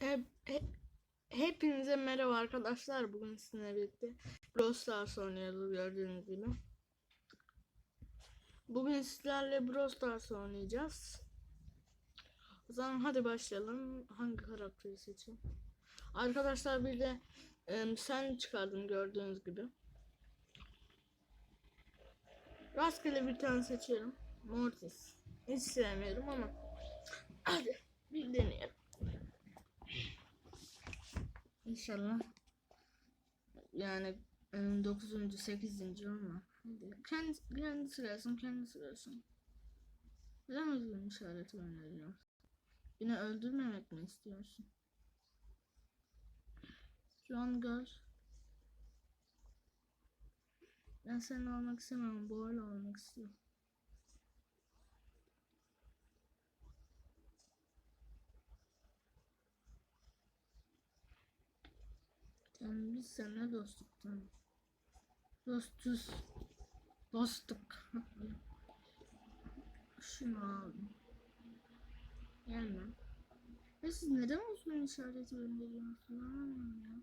Hep, hep, hepinize merhaba arkadaşlar. Bugün sizinle birlikte Brawl Stars oynuyoruz gördüğünüz gibi. Bugün sizlerle Brawl Stars oynayacağız. O zaman hadi başlayalım. Hangi karakteri seçeyim? Arkadaşlar bir de em, sen çıkardım gördüğünüz gibi. Rastgele bir tane seçiyorum. Mortis. Hiç sevmiyorum ama. Hadi bir deneyelim. İnşallah yani 9. 8. olma. Kendi, kendisi gelsin kendisi gelsin. Neden özgürlüğün işareti öneriyor? Yine öldürmemek mi istiyorsun? Şu an gör. Ben seni almak istemem. Bu olmak istiyorum. Yani biz seninle dostluktan. Dostuz. Dostluk. Şunu aldım. Gelme. Ve siz neden uzun işareti gönderiyorsunuz? Anlamıyorum ya.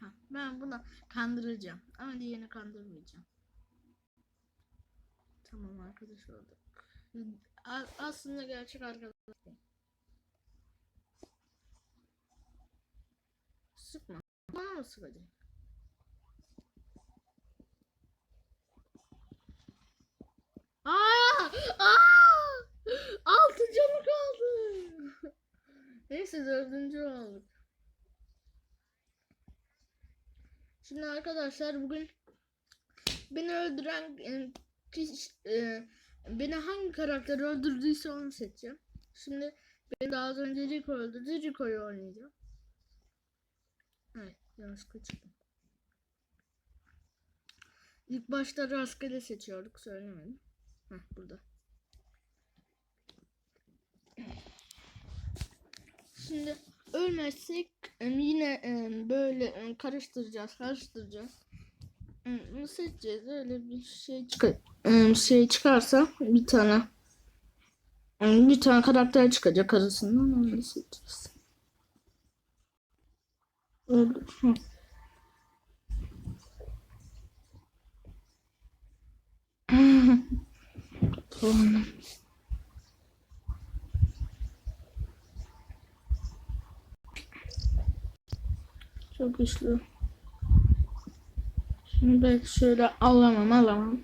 Ha, ben buna kandıracağım. Ama diğerini kandırmayacağım. Tamam arkadaş olduk. Aslında gerçek arkadaş Sıkma. Bana mı sıkacak? Aa! Aa! Altı canı kaldı. Neyse dördüncü olduk. Şimdi arkadaşlar bugün beni öldüren e, kişi, e, beni hangi karakter öldürdüyse onu seçeceğim. Şimdi beni daha önce Rico öldürdü. Rico'yu oynayacağım. Evet, yanlışlıkla çıktım. İlk başta rastgele seçiyorduk, söylemedim. Heh, burada. Şimdi ölmezsek yine böyle karıştıracağız, karıştıracağız. Bunu seçeceğiz. Öyle bir şey çıkar şey çıkarsa bir tane bir tane karakter çıkacak arasından onu seçeceğiz. Öyle. Hı. Puanım. Çok güçlü. Şimdi belki şöyle alamam alamam.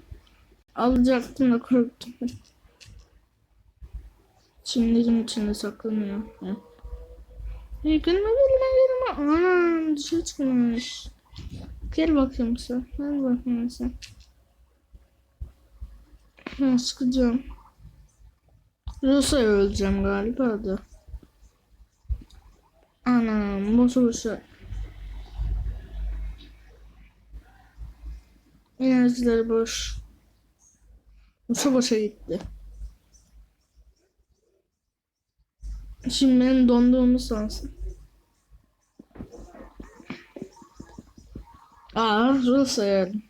Alacaktım da korktum. Çimlerin içinde saklanıyor. Heh. Hey, gelme. Anam dışarı çıkmış. Gel bakayım sen. Gel bakayım sen. Ha, sıkacağım. Rosa'yı öleceğim galiba da. Anam boşu boşu. Enerjileri boş. Boşa boşa gitti. Şimdi benim donduğumu sansın. Aa, Rosa'yı öldüm.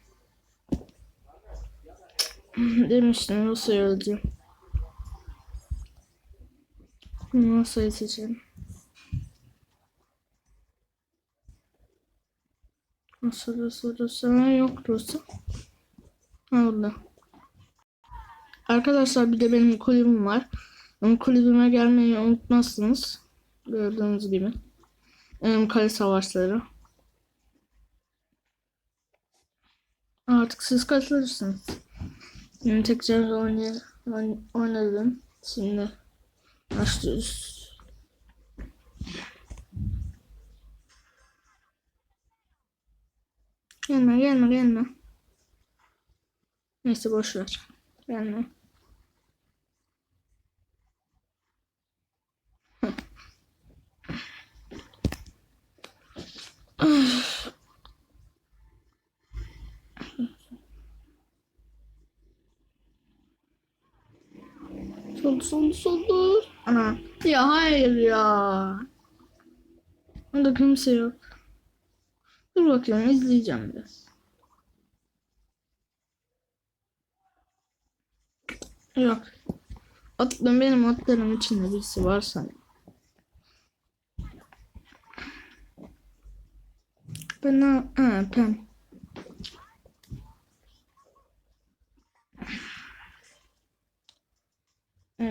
Demiştim Rosa'yı öleceğim. Rosa'yı seçelim. Rosa, Rosa, Rosa. Yok Rosa. Ha burada. Arkadaşlar bir de benim kulübüm var. Benim kulübüme gelmeyi unutmazsınız. Gördüğünüz gibi. Benim kale savaşları. Artık siz katılırsınız. Yine tekrar oynay oyn- oynadım. Şimdi başlıyoruz. Gelme gelme gelme. Neyse boş ver. Gelme. olmuş olmuş olur. Ana. Ya hayır ya. Burada kimse yok. Dur bakıyorum izleyeceğim biraz. Yok. Atlım benim atlarım içinde birisi var. Ben ne? Ha, pem.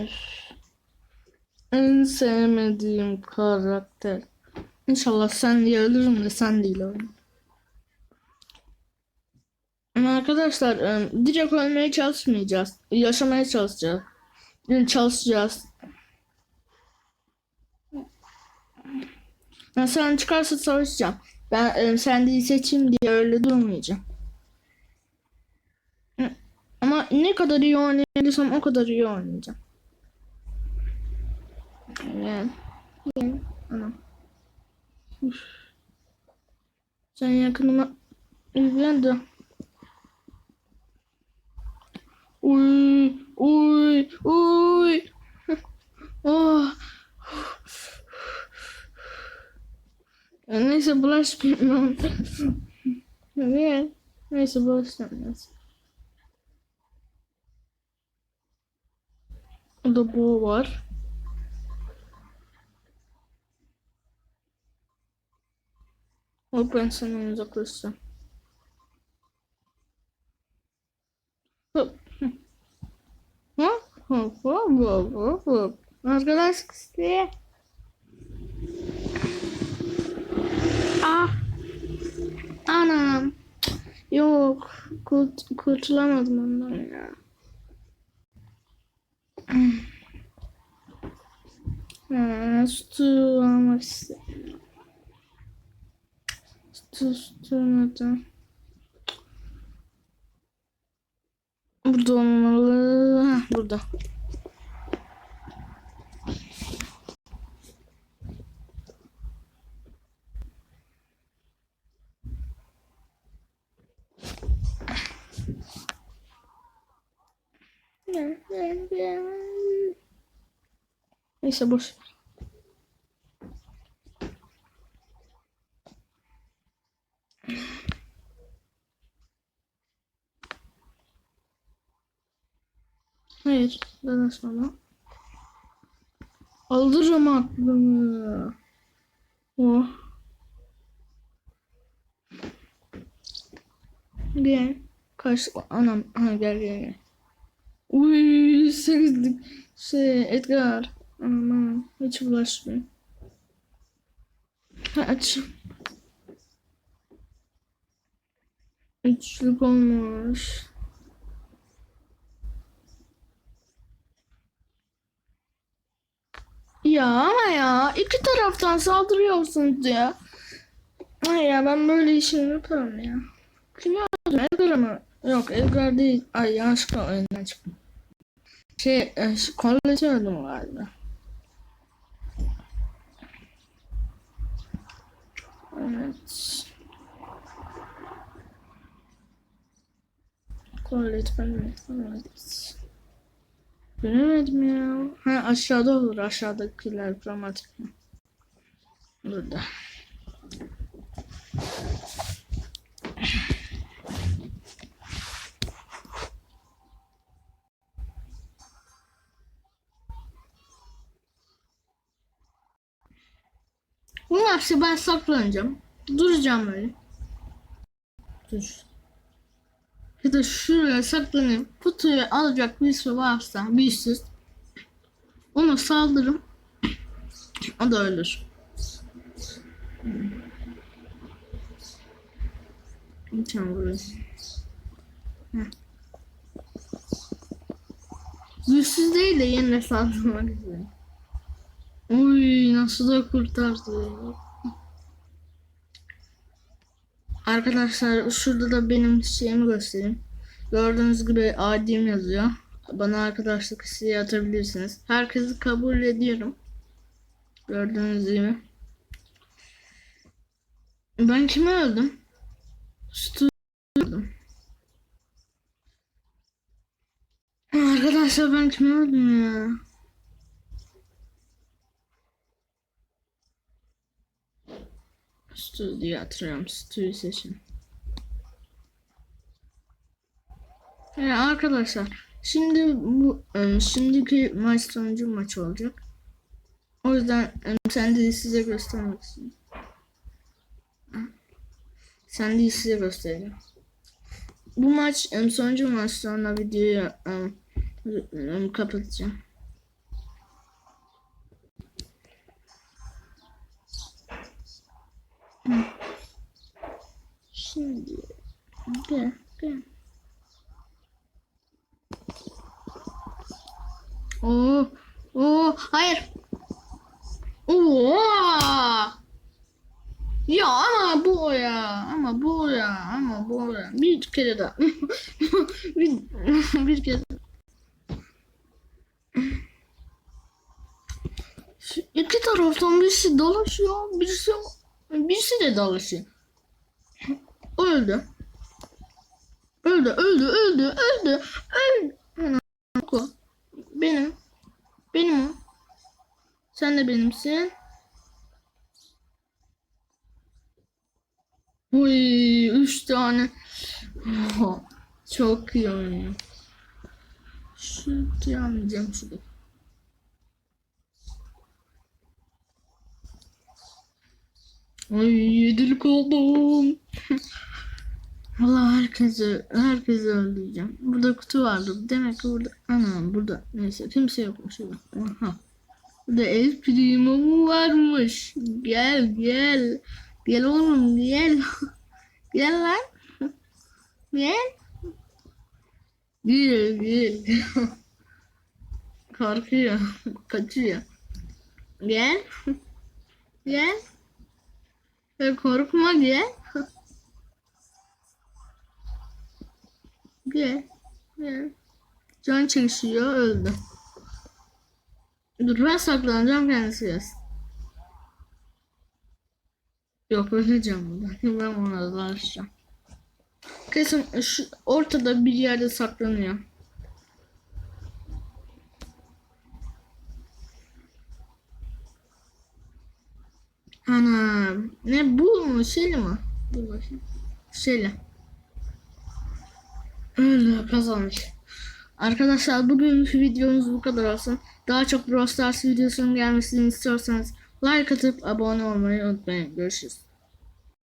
Öf. En sevmediğim karakter. İnşallah sen diye ölürüm de sen değil oğlum. Arkadaşlar direkt ölmeye çalışmayacağız. Yaşamaya çalışacağız. Yani çalışacağız. Ben sen çıkarsa savaşacağım. Ben sen değil seçeyim diye öyle durmayacağım. Ama ne kadar iyi oynayabilirsem o kadar iyi oynayacağım. Yani. Yani. Anam. Üf. Sen yakınıma ilgilen de. Uy, uy, uy. Oh. Neyse bulaşmayayım. Niye? Neyse bulaşmayayım. Burada bu var. Hop ben senden uzaklaşacağım. Hop. Hop hop hop hop hop hop. Arkadaş kısıyor. Ah. Anam. Yok. Kurt kurtulamadım ondan ya. Ha, sütü almak istedim. Nerede? Burada olmalı. Ha, burada. Neyse boş. ver. Hayır, daha sonra. Aldırırım aklımı. Oh. Gel. Kaç anam ha gel gel gel. Uy sekizlik şey Edgar. Aman hiç bulaşmıyor. Ha, aç. Üçlük olmuş. Ya ama ya iki taraftan saldırıyorsunuz ya. Ay ya ben böyle işimi yaparım ya. Kim yazdım? Edgar mı? Yok Edgar değil. Ay yanlışlıkla oyundan çıktım. Şey, e, şu kolej öldüm galiba. Evet. Kolej ben mi? Evet. Göremedim ya. Ha aşağıda olur. Aşağıdakiler dramatik? Burada. Hepsi ben saklanacağım. Duracağım öyle. Dur. Ya da şuraya saklanıp kutuyu alacak birisi varsa birisiz. Ona saldırırım. O da ölür. Buraya. Heh. Güçsüz değil de yine saldırmak üzere. Uy nasıl da kurtardı. Arkadaşlar şurada da benim şeyimi göstereyim. Gördüğünüz gibi adim yazıyor. Bana arkadaşlık isteği atabilirsiniz. Herkesi kabul ediyorum. Gördüğünüz gibi. Ben kime öldüm? Stu öldüm. Arkadaşlar ben kime öldüm ya? Stu diye hatırlıyorum. Stu'yu seçin. Yani arkadaşlar şimdi bu e, şimdiki maç sonucu maç olacak. O yüzden e, sen de size göstermek istiyorum. Sen değil size göstereceğim. Bu maç em, sonuncu maç sonra videoyu kapatacağım. Hı. Şimdi gel gel. Oo, oo, hayır. Oo. Ya ama bu ya. Ama bu ya. Ama bu ya. Bir kere daha. bir, bir kere Şu İki taraftan birisi dolaşıyor. Birisi, birisi de dolaşıyor. Öldü. Öldü, öldü, öldü, öldü, öldü. Benim. Benim o. Sen de benimsin. Uy, üç tane. Çok iyi oynuyor. Şu yanmayacağım şurada. Ay yedilik oldum. Valla herkesi, herkesi öldüreceğim. Burada kutu vardı. Demek ki burada. Ana burada. Neyse kimse yokmuş. burada. Aha. Burada el primo mu varmış? Gel gel. Gel oğlum gel. gel lan. Gel. Gel gel. Korkuyor. Kaçıyor. Gel. Gel. Ya korkma gel. Gel. Gel. Can çekişiyor öldü. Dur ben saklanacağım kendisi gelsin. Yok öleceğim burada. Ben ona ulaşacağım. Kesin şu ortada bir yerde saklanıyor. Ana ne bu mu şey mi? Dur bakayım. Şeyle. Kazanmış. Arkadaşlar bugünkü videomuz bu kadar olsun. Daha çok Brawl Stars videosunun gelmesini istiyorsanız like atıp abone olmayı unutmayın. Görüşürüz.